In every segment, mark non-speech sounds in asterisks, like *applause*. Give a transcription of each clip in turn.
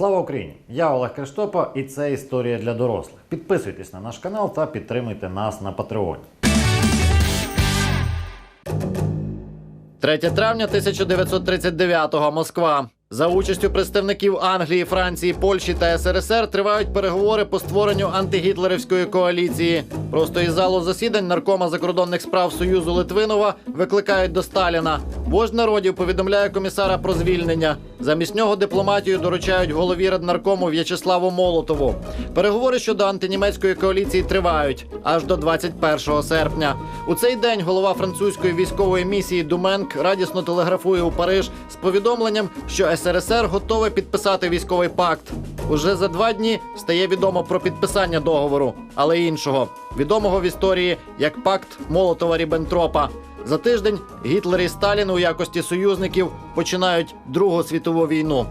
Слава Україні! Я Олег Криштопа, і це історія для дорослих. Підписуйтесь на наш канал та підтримуйте нас на Патреоні. 3 травня 1939-го Москва. За участю представників Англії, Франції, Польщі та СРСР тривають переговори по створенню антигітлерівської коаліції. Просто із залу засідань наркома закордонних справ Союзу Литвинова викликають до Сталіна. Вождь народів повідомляє комісара про звільнення. Замість нього дипломатію доручають голові раднаркому В'ячеславу Молотову. Переговори щодо антинімецької коаліції тривають аж до 21 серпня. У цей день голова французької військової місії Думенк радісно телеграфує у Париж з повідомленням, що СРСР готове підписати військовий пакт. Уже за два дні стає відомо про підписання договору, але іншого відомого в історії як пакт Молотова Ріббентропа. За тиждень Гітлер і Сталін у якості союзників починають Другу світову війну.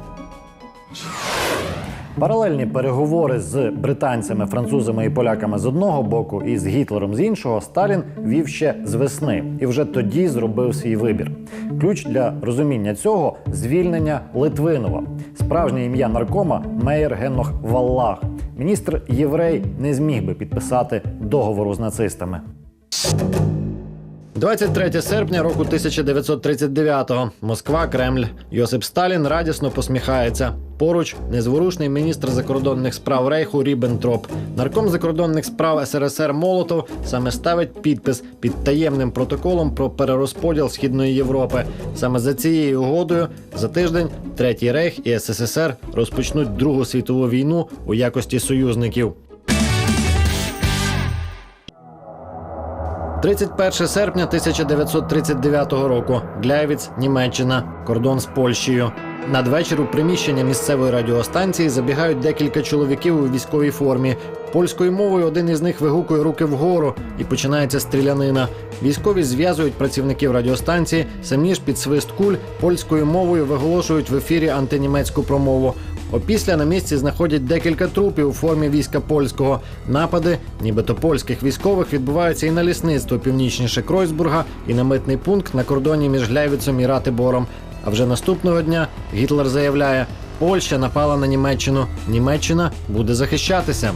Паралельні переговори з британцями, французами і поляками з одного боку, і з Гітлером з іншого Сталін вів ще з весни і вже тоді зробив свій вибір. Ключ для розуміння цього звільнення Литвинова. Справжнє ім'я наркома Мейер Генох Валлах. Міністр єврей не зміг би підписати договору з нацистами. 23 серпня року 1939-го. Москва, Кремль. Йосип Сталін радісно посміхається. Поруч незворушний міністр закордонних справ Рейху Ріббентроп. Нарком закордонних справ СРСР Молотов саме ставить підпис під таємним протоколом про перерозподіл Східної Європи. Саме за цією угодою за тиждень Третій Рейх і СССР розпочнуть Другу світову війну у якості союзників. 31 серпня 1939 року. Гляйвіц, Німеччина, кордон з Польщею. Надвечір у приміщення місцевої радіостанції забігають декілька чоловіків у військовій формі. Польською мовою один із них вигукує руки вгору і починається стрілянина. Військові зв'язують працівників радіостанції, самі ж під свист куль польською мовою виголошують в ефірі антинімецьку промову. Опісля на місці знаходять декілька трупів у формі війська польського. Напади, нібито польських військових, відбуваються і на лісництво північніше Кройсбурга, і на митний пункт на кордоні між Гляйвицем і Ратибором. А вже наступного дня Гітлер заявляє: Польща напала на Німеччину. Німеччина буде захищатися.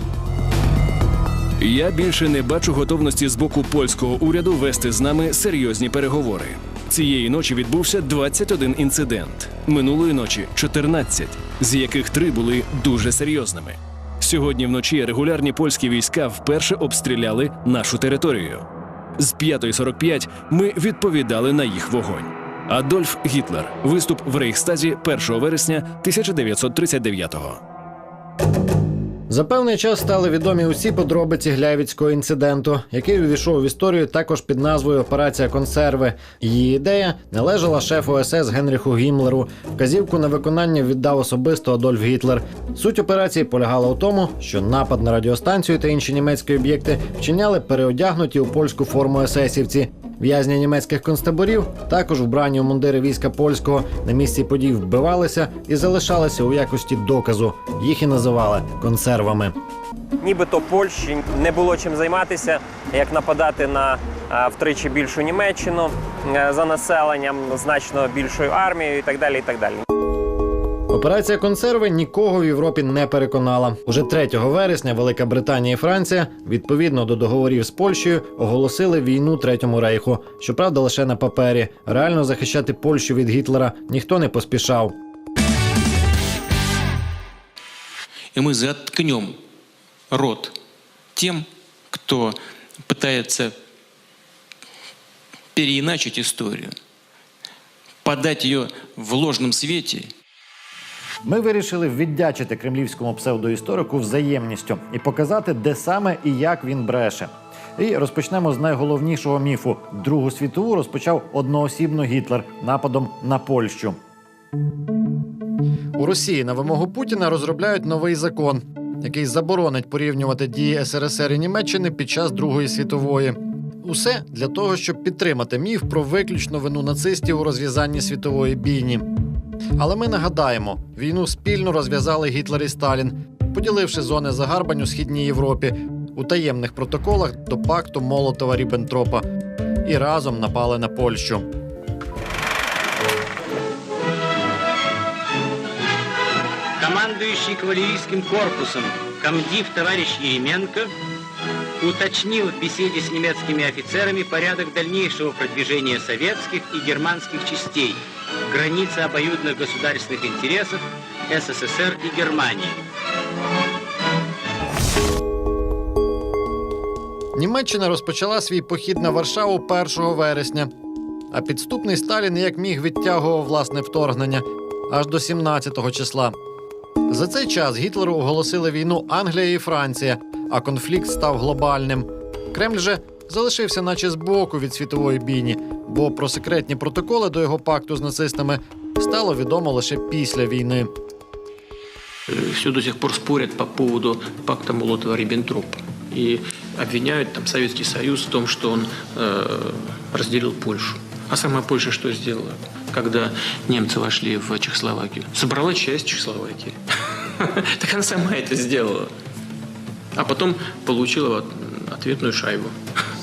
Я більше не бачу готовності з боку польського уряду вести з нами серйозні переговори. Цієї ночі відбувся 21 інцидент. Минулої ночі 14, з яких три були дуже серйозними. Сьогодні вночі регулярні польські війська вперше обстріляли нашу територію. З 5.45 ми відповідали на їх вогонь. Адольф Гітлер. Виступ в Рейхстазі 1 вересня 1939-го. За певний час стали відомі усі подробиці Гляйвіцького інциденту, який увійшов в історію також під назвою Операція консерви. Її ідея належала шефу СС Генріху Гімлеру. Вказівку на виконання віддав особисто Адольф Гітлер. Суть операції полягала у тому, що напад на радіостанцію та інші німецькі об'єкти вчиняли переодягнуті у польську форму есесівці. В'язні німецьких концтаборів, також вбрані у мундири війська польського, на місці подій вбивалися і залишалися у якості доказу. Їх і називали консервами. Нібито Польщі не було чим займатися, як нападати на втричі більшу Німеччину е, за населенням, значно більшою армією і так далі. І так далі. Операція консерви нікого в Європі не переконала. Уже 3 вересня Велика Британія і Франція, відповідно до договорів з Польщею, оголосили війну Третьому рейху. Щоправда, лише на папері. Реально захищати Польщу від Гітлера ніхто не поспішав. и мы заткнем рот тем, кто пытается переиначить историю, подать ее в ложном свете Ми вирішили віддячити кремлівському псевдоісторику взаємністю і показати, де саме і як він бреше. І розпочнемо з найголовнішого міфу: Другу світову розпочав одноосібно Гітлер нападом на Польщу. У Росії на вимогу Путіна розробляють новий закон, який заборонить порівнювати дії СРСР і Німеччини під час Другої світової. Усе для того, щоб підтримати міф про виключну вину нацистів у розв'язанні світової бійні. Але ми нагадаємо, війну спільно розв'язали Гітлер і Сталін, поділивши зони загарбань у східній Європі у таємних протоколах до пакту Молотова Ріббентропа і разом напали на Польщу. Там командующий кавалерийским корпусом комдив товарищ Еременко уточнил в беседе с немецкими офицерами порядок дальнейшего продвижения советских и германских частей, границы обоюдных государственных интересов СССР и Германии. Німеччина розпочала свій похід на Варшаву 1 вересня, а підступний Сталін як міг відтягував власне вторгнення аж до 17 числа. За цей час Гітлеру оголосили війну Англія і Франція, а конфлікт став глобальним. Кремль же залишився, наче збоку від світової бійні, бо про секретні протоколи до його пакту з нацистами стало відомо лише після війни. все до сих пор спорят по поводу пакта Молотова-Риббентропа и обвиняют там Советский Союз в том, что он э, разделил Польшу. А сама Польша что сделала, когда немцы вошли в Чехословакию? Собрала часть Чехословакии. *laughs* Так она сама это сделала. А потом получила вот ответную шайбу. *laughs*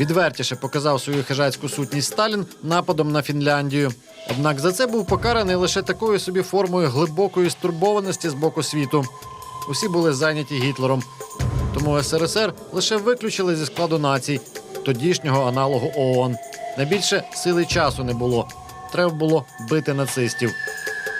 Відвертіше показав свою хижацьку сутність Сталін нападом на Фінляндію. Однак за це був покараний лише такою собі формою глибокої стурбованості з боку світу. Усі були зайняті Гітлером. Тому СРСР лише виключили зі складу націй тодішнього аналогу ООН. Найбільше сили часу не було. Треба було бити нацистів.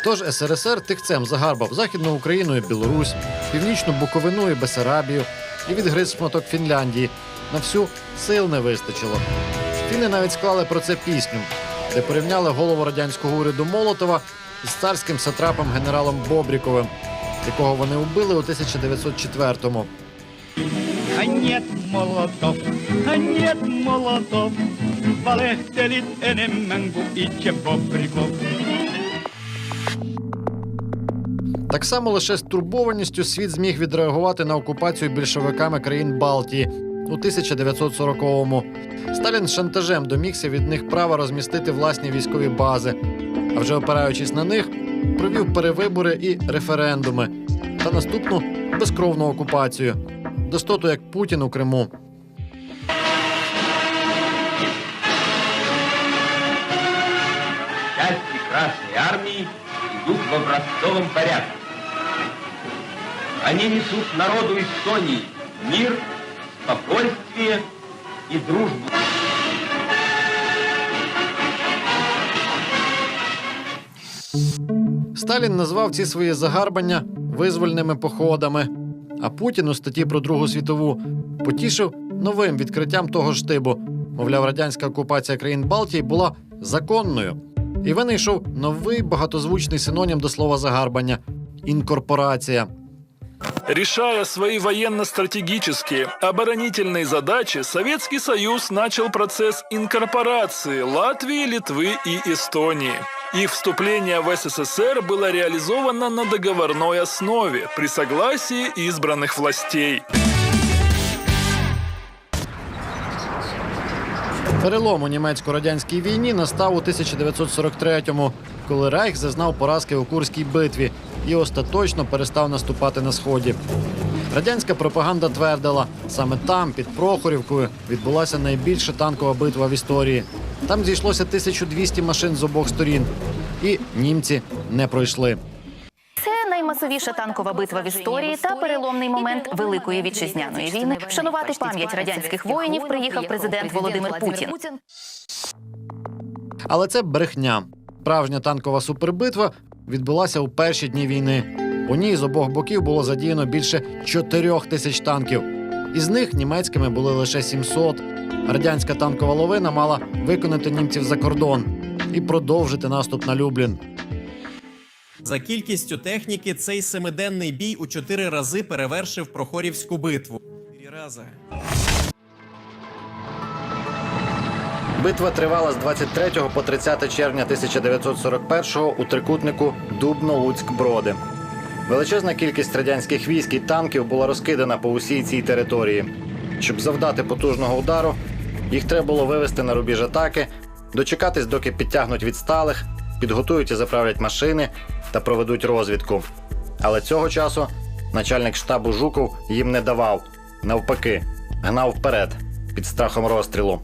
Тож СРСР тихцем загарбав Західну Україну і Білорусь, Північну Буковину і Бесарабію і відгриз шматок Фінляндії. На всю сил не вистачило. Фіни навіть склали про це пісню, де порівняли голову радянського уряду Молотова з царським сатрапом генералом Бобріковим, якого вони убили у 1904-му. А нет молотов, а нет молотов, Валехтелит enemmän kuin itse Так само лише з турбованістю світ зміг відреагувати на окупацію більшовиками країн Балтії у 1940-му. Сталін шантажем домігся від них права розмістити власні військові бази, а вже опираючись на них, провів перевибори і референдуми та наступну безкровну окупацію, достоту як Путін у Криму. Части Красной Армии идут в образцовом порядке. Они несут народу Эстонии мир, дружбу. Сталін назвав ці свої загарбання визвольними походами. А Путін у статті про Другу світову потішив новим відкриттям того ж типу. Мовляв, радянська окупація країн Балтії була законною. І винайшов новий багатозвучний синонім до слова загарбання інкорпорація. Решая свои военно-стратегические оборонительные задачи, Советский Союз начал процесс инкорпорации Латвии, Литвы и Эстонии. Их вступление в СССР было реализовано на договорной основе при согласии избранных властей. Перелом у німецько-радянській війні настав у 1943-му, коли Райх зазнав поразки у Курській битві і остаточно перестав наступати на сході. Радянська пропаганда твердила, саме там, під Прохорівкою, відбулася найбільша танкова битва в історії. Там зійшлося 1200 машин з обох сторін, і німці не пройшли. Це наймасовіша танкова битва в історії та переломний момент Великої вітчизняної війни. Вшанувати пам'ять радянських воїнів приїхав президент Володимир Путін. Але це брехня. Справжня танкова супербитва відбулася у перші дні війни. У ній з обох боків було задіяно більше чотирьох тисяч танків. Із них німецькими були лише 700. Радянська танкова ловина мала виконати німців за кордон і продовжити наступ на Люблін. За кількістю техніки цей семиденний бій у чотири рази перевершив Прохорівську битву. Чотири рази. Битва тривала з 23 по 30 червня 1941-го у трикутнику Дубно-Луцьк-Броди. Величезна кількість радянських військ і танків була розкидана по усій цій території. Щоб завдати потужного удару, їх треба було вивести на рубіж атаки, дочекатись, доки підтягнуть відсталих, підготують і заправлять машини та проведуть розвідку. Але цього часу начальник штабу Жуков їм не давав. Навпаки, гнав вперед під страхом розстрілу.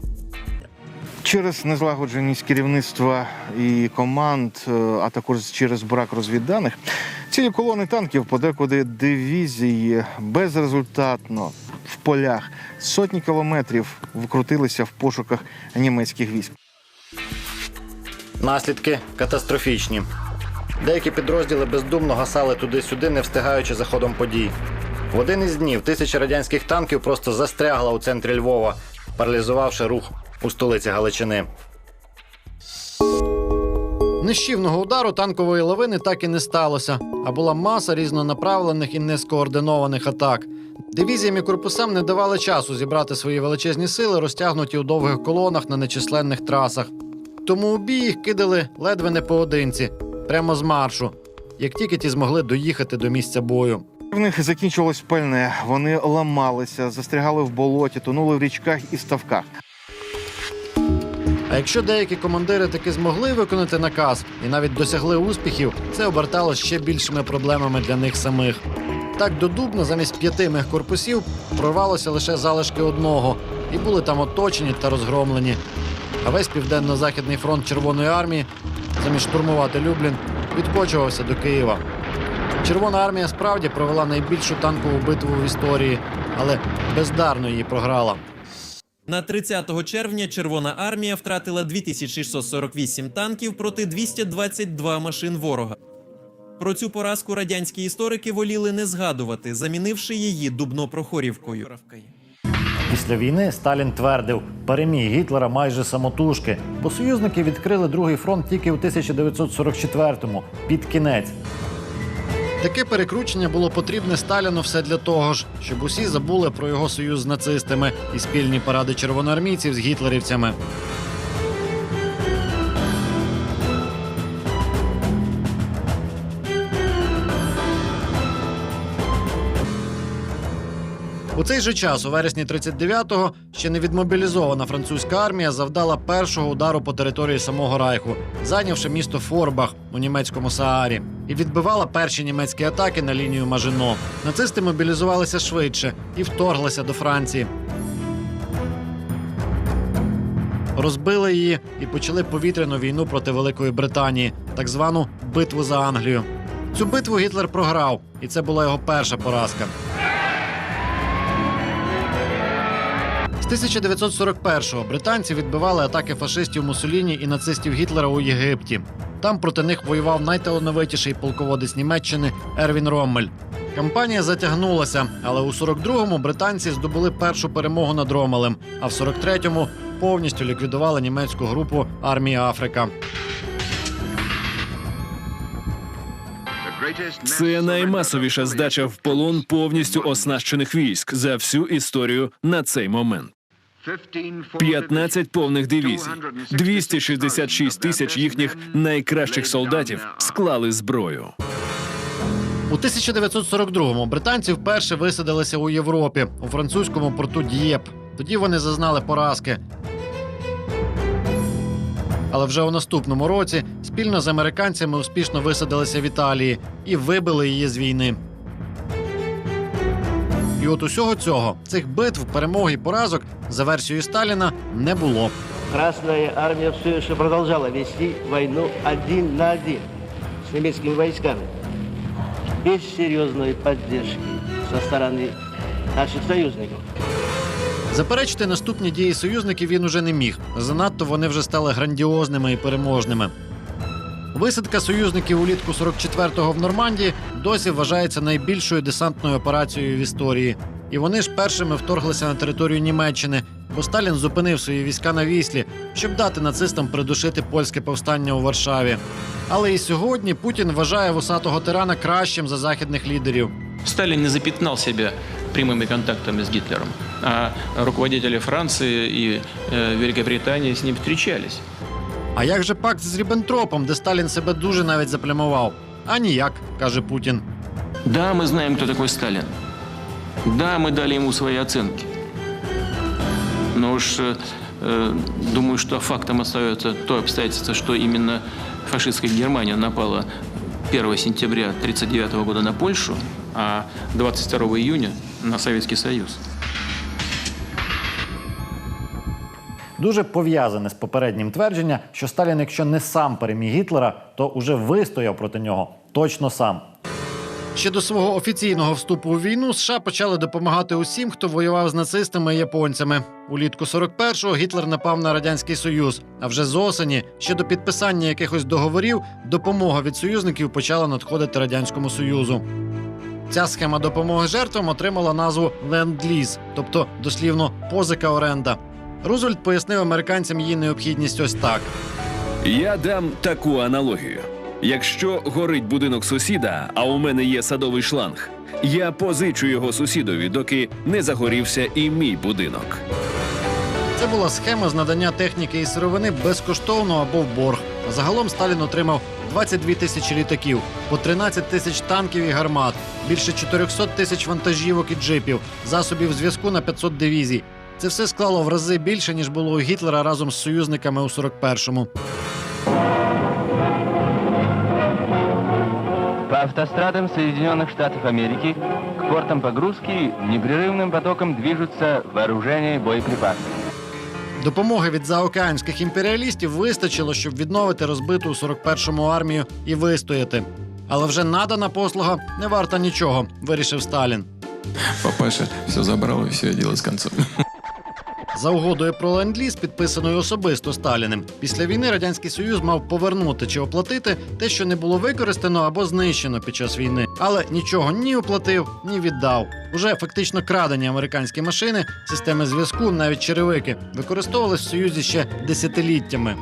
Через незлагодженість керівництва і команд, е, а також через брак розвідданих, цілі колони танків, подекуди дивізії безрезультатно в полях сотні кілометрів вкрутилися в пошуках німецьких військ. Наслідки катастрофічні. Деякі підрозділи бездумно гасали туди-сюди, не встигаючи за ходом подій. В один із днів тисяча радянських танків просто застрягла у центрі Львова, паралізувавши рух у столиці Галичини. Нищівного удару танкової лавини так і не сталося, а була маса різнонаправлених і нескоординованих атак. Дивізіям і корпусам не давали часу зібрати свої величезні сили, розтягнуті у довгих колонах на нечисленних трасах. Тому у бій їх кидали ледве не поодинці, прямо з маршу, як тільки ті змогли доїхати до місця бою. В них закінчилось пальне, вони ламалися, застрягали в болоті, тонули в річках і ставках. Якщо деякі командири таки змогли виконати наказ і навіть досягли успіхів, це оберталось ще більшими проблемами для них самих. Так до Дубна замість п'яти мехкорпусів прорвалося лише залишки одного, і були там оточені та розгромлені. А весь південно-західний фронт Червоної армії, замість штурмувати Люблін, відкочувався до Києва. Червона армія справді провела найбільшу танкову битву в історії, але бездарно її програла. На 30 червня Червона армія втратила 2648 танків проти 222 машин ворога. Про цю поразку радянські історики воліли не згадувати, замінивши її Дубно-Прохорівкою. Після війни Сталін твердив, переміг Гітлера майже самотужки, бо союзники відкрили другий фронт тільки у 1944-му, під кінець. Таке перекручення було потрібне Сталіну все для того ж, щоб усі забули про його союз з нацистами і спільні паради червоноармійців з гітлерівцями. У цей же час, у вересні 39-го, ще не відмобілізована французька армія завдала першого удару по території самого Райху, зайнявши місто Форбах у німецькому Саарі, і відбивала перші німецькі атаки на лінію Мажино. Нацисти мобілізувалися швидше і вторглися до Франції. Розбили її і почали повітряну війну проти Великої Британії, так звану битву за Англію. Цю битву Гітлер програв, і це була його перша поразка. З 1941-го британці відбивали атаки фашистів Муссоліні і нацистів Гітлера у Єгипті. Там проти них воював найталановитіший полководець Німеччини Ервін Роммель. Кампанія затягнулася, але у 42-му британці здобули першу перемогу над Ромелем, а в 43-му повністю ліквідували німецьку групу армії Африка. Це наймасовіша здача в полон повністю оснащених військ за всю історію на цей момент. 15 повних дивізій, 266 тисяч їхніх найкращих солдатів склали зброю. У 1942-му британці вперше висадилися у Європі у французькому порту Д'єп. Тоді вони зазнали поразки. Але вже у наступному році спільно з американцями успішно висадилися в Італії і вибили її з війни. І от усього цього, цих битв, перемог і поразок, за версією Сталіна, не було. Красная армия все еще продолжала вести войну один на один с немецкими войсками. Без серьезной поддержки со стороны наших союзников. Заперечити наступні дії союзників він уже не міг. Занадто вони вже стали грандіозними і переможними. Висадка союзників улітку 44-го в Нормандії досі вважається найбільшою десантною операцією в історії. І вони ж першими вторглися на територію Німеччини, бо Сталін зупинив свої війська на віслі, щоб дати нацистам придушити польське повстання у Варшаві. Але і сьогодні Путін вважає вусатого тирана кращим за західних лідерів. Сталин не запятнал себя прямыми контактами с Гитлером, а руководители Франции и э, Великобритании с ним встречались. А як же пакт з Ріббентропом, де Сталін себе дуже навіть заплямував? А ніяк, каже Путін. Да, мы знаем, кто такой Сталин. Да, мы дали ему свои оценки. Но уж э, э, думаю, что фактом остается то обстоятельство, что именно фашистская Германия напала 1 сентября 1939 года на Польшу, а 22 июня на Советский Союз. Дуже пов'язане з попереднім твердження, що Сталін, якщо не сам переміг Гітлера, то уже вистояв проти нього точно сам. Ще до свого офіційного вступу у війну США почали допомагати усім, хто воював з нацистами і японцями. Улітку 41-го Гітлер напав на радянський союз. А вже з осені, ще до підписання якихось договорів, допомога від союзників почала надходити радянському союзу. Ця схема допомоги жертвам отримала назву ленд-ліз, тобто дослівно позика оренда. Рузвельт пояснив американцям її необхідність ось так. Я дам таку аналогію. Якщо горить будинок сусіда, а у мене є садовий шланг, я позичу його сусідові, доки не загорівся і мій будинок. Це була схема з надання техніки і сировини безкоштовно або в борг. Загалом Сталін отримав 22 тисячі літаків, по 13 тисяч танків і гармат, більше 400 тисяч вантажівок і джипів, засобів зв'язку на 500 дивізій. Це все склало в рази більше, ніж було у Гітлера разом з союзниками у 41-му. По автострадам Соединенных Штатов Америки к портам погрузки непрерывным потоком движутся вооружения и боеприпасы. Допомоги від заокеанських імперіалістів вистачило, щоб відновити розбиту у 41-му армію і вистояти. Але вже надана послуга не варта нічого, вирішив Сталін. Папаша все забрал и все дело с концом. За угодою про ленд-ліз, підписаною особисто Сталіним, після війни радянський союз мав повернути чи оплатити те, що не було використано або знищено під час війни, але нічого ні оплатив, ні віддав. Уже фактично крадені американські машини, системи зв'язку, навіть черевики, використовувались в союзі ще десятиліттями.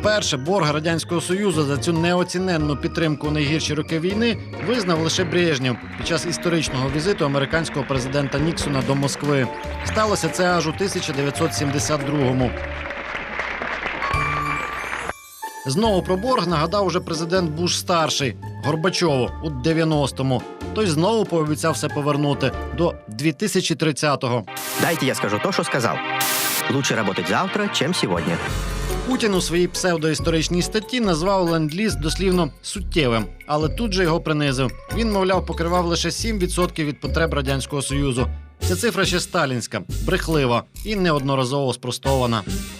Вперше борг радянського союзу за цю неоціненну підтримку у найгірші роки війни визнав лише Брежнєв під час історичного візиту американського президента Ніксона до Москви. Сталося це аж у 1972-му. Знову про борг нагадав уже президент Буш старший Горбачову у 90-му. Той знову пообіцяв все повернути до 2030-го. Дайте я скажу то, что сказал. Лучше работать завтра, чем сегодня. Путін у своїй псевдоісторичній статті назвав ленд-ліз дослівно суттєвим, але тут же його принизив. Він, мовляв, покривав лише 7% від потреб радянського союзу. Ця цифра ще сталінська, брехлива і неодноразово спростована.